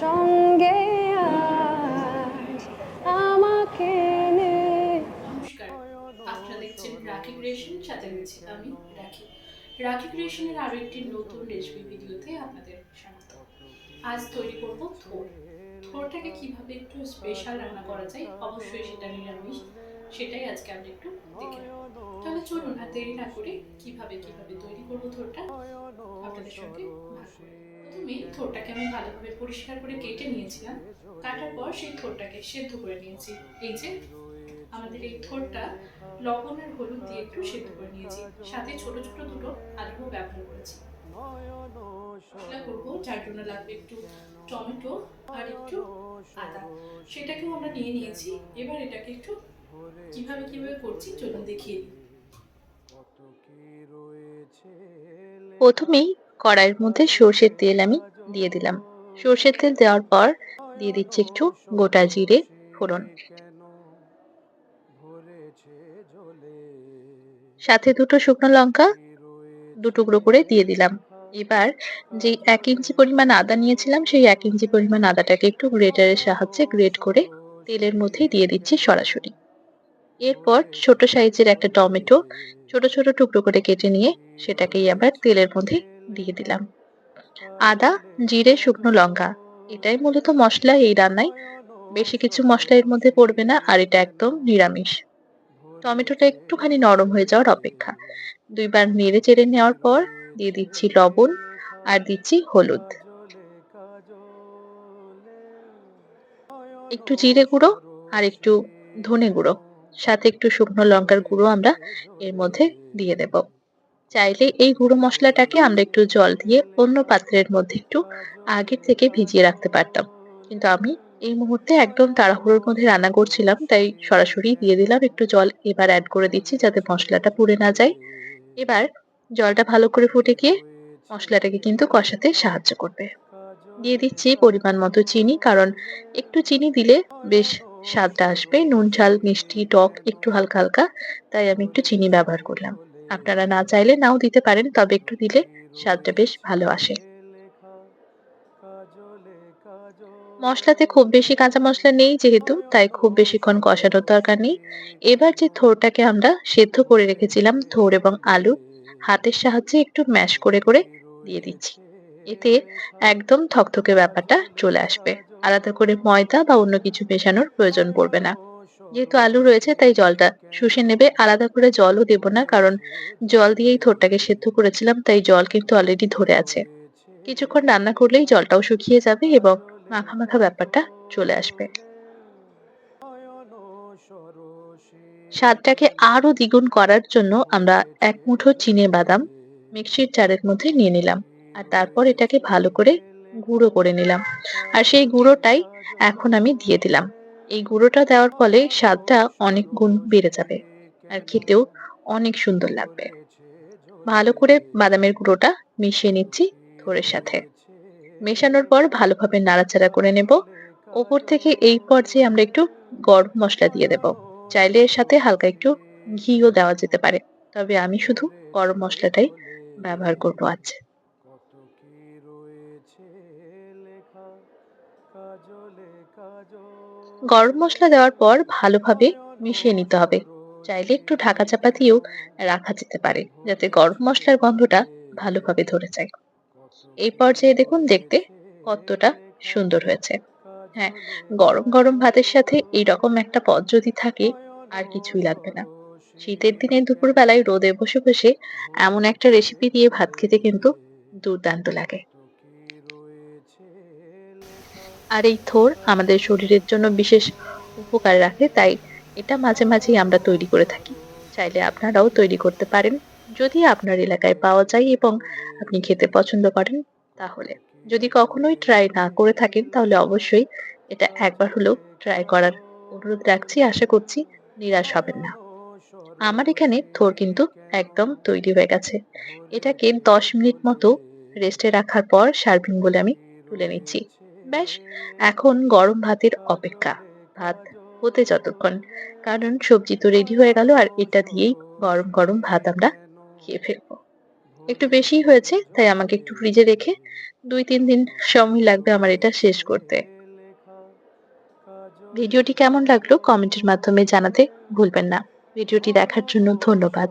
সঙ্গে আমাকে নে। আপনারা দেখছেন রাখি ক্রিয়েশন, সাথে রয়েছি আমি, রাখি। রাখি ক্রিয়েশনের আরও একটি নতুন রেসিপি ভিডিওতে আপনাদের স্বাগত। আজ তৈরি করব থোর। থোরটাকে কীভাবে একটু স্পেশাল রান্না করা যায়, অবশ্যই সেটা নিরামিষ। সেটাই আজকে আমরা একটু দেখে তাহলে চলুন আর দেরি না করে কীভাবে কীভাবে তৈরি করব থোরটা, আপনাদের সঙ্গে ভাগ করে। প্রথমে থোরটাকে আমি ভালোভাবে পরিষ্কার করে কেটে নিয়েছিলাম। কাটার পর সেই থোরটাকে সেদ্ধ করে নিয়েছি। এই যে আমাদের এই থোরটা লবণ আর হলুদ দিয়ে একটু সেদ্ধ করে নিয়েছি। সাথে ছোট ছোট দুটো আলুও ব্যবহার করেছি। মশলা করব যার জন্য লাগবে একটু টমেটো আর একটু আদা। সেটাকেও আমরা নিয়ে নিয়েছি। এবার এটাকে একটু কীভাবে কীভাবে করছি চলুন দেখিয়ে দিই। প্রথমেই কড়াইয়ের মধ্যে সর্ষের তেল আমি দিয়ে দিলাম। সর্ষের তেল দেওয়ার পর দিয়ে দিচ্ছি একটু গোটা জিরে ফোড়ন। সাথে দুটো শুকনো লঙ্কা দু টুকরো করে দিয়ে দিলাম। এবার যে এক ইঞ্চি পরিমাণ আদা নিয়েছিলাম, সেই এক ইঞ্চি পরিমাণ আদাটাকে একটু গ্রেটারের সাহায্যে গ্রেট করে তেলের মধ্যেই দিয়ে দিচ্ছি সরাসরি। এরপর ছোট সাইজের একটা টমেটো ছোট ছোট টুকরো করে কেটে নিয়ে সেটাকেই আবার তেলের মধ্যে দিয়ে দিলাম। আদা জিরে শুকনো লঙ্কা এটাই মূলত মশলা এই রান্নায়। বেশি কিছু মশলা এর মধ্যে পড়বে না আর এটা একদম নিরামিষ। টমেটোটা একটুখানি নরম হয়ে যাওয়ার অপেক্ষা। দুইবার নেড়ে চেড়ে নেওয়ার পর দিয়ে দিচ্ছি লবণ আর দিচ্ছি হলুদ। একটু জিরে গুঁড়ো আর একটু ধনে গুঁড়ো সাথে একটু শুকনো লঙ্কার গুঁড়ো আমরা এর মধ্যে দিয়ে দেব। চাইলে এই গুঁড়ো মশলাটাকে আমরা একটু জল দিয়ে অন্য পাত্রের মধ্যে একটু আগের থেকে ভিজিয়ে রাখতে পারতাম। কিন্তু আমি এই মুহূর্তে একদম তাড়াহুড়োর মধ্যে রান্না করছিলাম, তাই সরাসরি দিয়ে দিলাম, একটু জল এবার অ্যাড করে দিচ্ছি যাতে মশলাটা পুড়ে না যায়। এবার জলটা ভালো করে ফুটে গিয়ে মশলাটাকে কিন্তু কষাতে সাহায্য করবে। দিয়ে দিচ্ছি পরিমাণ মতো চিনি, কারণ একটু চিনি দিলে বেশ স্বাদটা আসবে। নুন, ঝাল, মিষ্টি, টক একটু হালকা হালকা, তাই আমি একটু চিনি ব্যবহার করলাম। আপনারা না চাইলে নাও দিতে পারেন, তবে একটু দিলে স্বাদটা বেশ ভালো আসে। মশলাতে খুব বেশি কাঁচা মশলা নেই যেহেতু, তাই খুব বেশিক্ষণ কষানোর দরকার নেই। এবার যে থোরটাকে আমরা সেদ্ধ করে রেখেছিলাম, থোর এবং আলু, হাতের সাহায্যে একটু ম্যাশ করে করে দিয়ে দিচ্ছি। এতে একদম থকথকে ব্যাপারটা চলে আসবে। আলাদা করে ময়দা বা অন্য কিছু মেশানোর প্রয়োজন পড়বে না। যেহেতু আলু রয়েছে, তাই জলটা শুষে নেবে। আলাদা করে জলও দেব না, কারণ জল দিয়েই থোরটাকে সেদ্ধ করেছিলাম, তাই জল কিন্তু অলরেডি ধরে আছে। কিছুক্ষণ রান্না করলেই জলটাও শুকিয়ে যাবে এবং মাখা মাখা ব্যাপারটা চলে আসবে। স্বাদটাকে আরও দ্বিগুণ করার জন্য আমরা এক মুঠো চিনে বাদাম মিক্সির চারের মধ্যে নিয়ে নিলাম আর তারপর এটাকে ভালো করে গুঁড়ো করে নিলাম। আর সেই গুঁড়োটাই এখন আমি দিয়ে দিলাম। এই গুঁড়োটা দেওয়ার ফলে স্বাদটা অনেক গুণ বেড়ে যাবে আর খেতেও অনেক সুন্দর লাগবে। ভালো করে বাদামের গুঁড়োটা মিশিয়ে নিচ্ছি থোড়ের সাথে। মেশানোর পর ভালোভাবে নাড়াচাড়া করে নেব। ওপর থেকে এই পর্যায়ে আমরা একটু গরম মশলা দিয়ে দেব। চাইলে এর সাথে হালকা একটু ঘিও দেওয়া যেতে পারে। তবে আমি শুধু গরম মশলাটাই ব্যবহার করব আজ। গরম মশলা দেওয়ার পর ভালোভাবে মিশিয়ে নিতে হবে। চাইলে একটু ঢাকা চাপা দিয়েও রাখা যেতে পারে, যাতে গরম মশলার গন্ধটা ভালোভাবে ধরে যায়। এই পর্যায়ে দেখুন দেখতে কতটা সুন্দর হয়েছে। হ্যাঁ গরম গরম ভাতের সাথে এইরকম একটা পদ যদি থাকে, আর কিছুই লাগবে না। শীতের দিনে দুপুরবেলায় রোদে বসে বসে এমন একটা রেসিপি দিয়ে ভাত খেতে কিন্তু দুর্দান্ত লাগে। আর এই থোর আমাদের শরীরের জন্য বিশেষ উপকার রাখে, তাই এটা মাঝে মাঝেই আমরা তৈরি করে থাকি। চাইলে আপনারাও তৈরি করতে পারেন। যদি আপনার এলাকায় পাওয়া যায় এবং আপনি খেতে পছন্দ করেন, তাহলে। যদি কখনোই ট্রাই না করে থাকেন, তাহলে অবশ্যই এটা একবার হলেও ট্রাই করার অনুরোধ রাখছি। আশা করছি নিরাশ হবেন না। আমার এখানে থোর কিন্তু একদম তৈরি হয়ে গেছে। এটাকে দশ মিনিট মতো রেস্টে রাখার পর সার্ভিং বলে আমি তুলে নিচ্ছি। ব্যাস এখন গরম ভাতের অপেক্ষা। ভাত হতে যতক্ষণ, কারণ সবজি তো রেডি হয়ে গেল আর এটা দিয়েই গরম গরম ভাত আমরা খেয়ে ফেলব। একটু বেশিই হয়েছে, তাই আমাকে একটু ফ্রিজে রেখে দুই তিন দিন সময় লাগবে আমার এটা শেষ করতে। ভিডিওটি কেমন লাগল কমেন্টের মাধ্যমে জানাতে ভুলবেন না। ভিডিওটি দেখার জন্য ধন্যবাদ।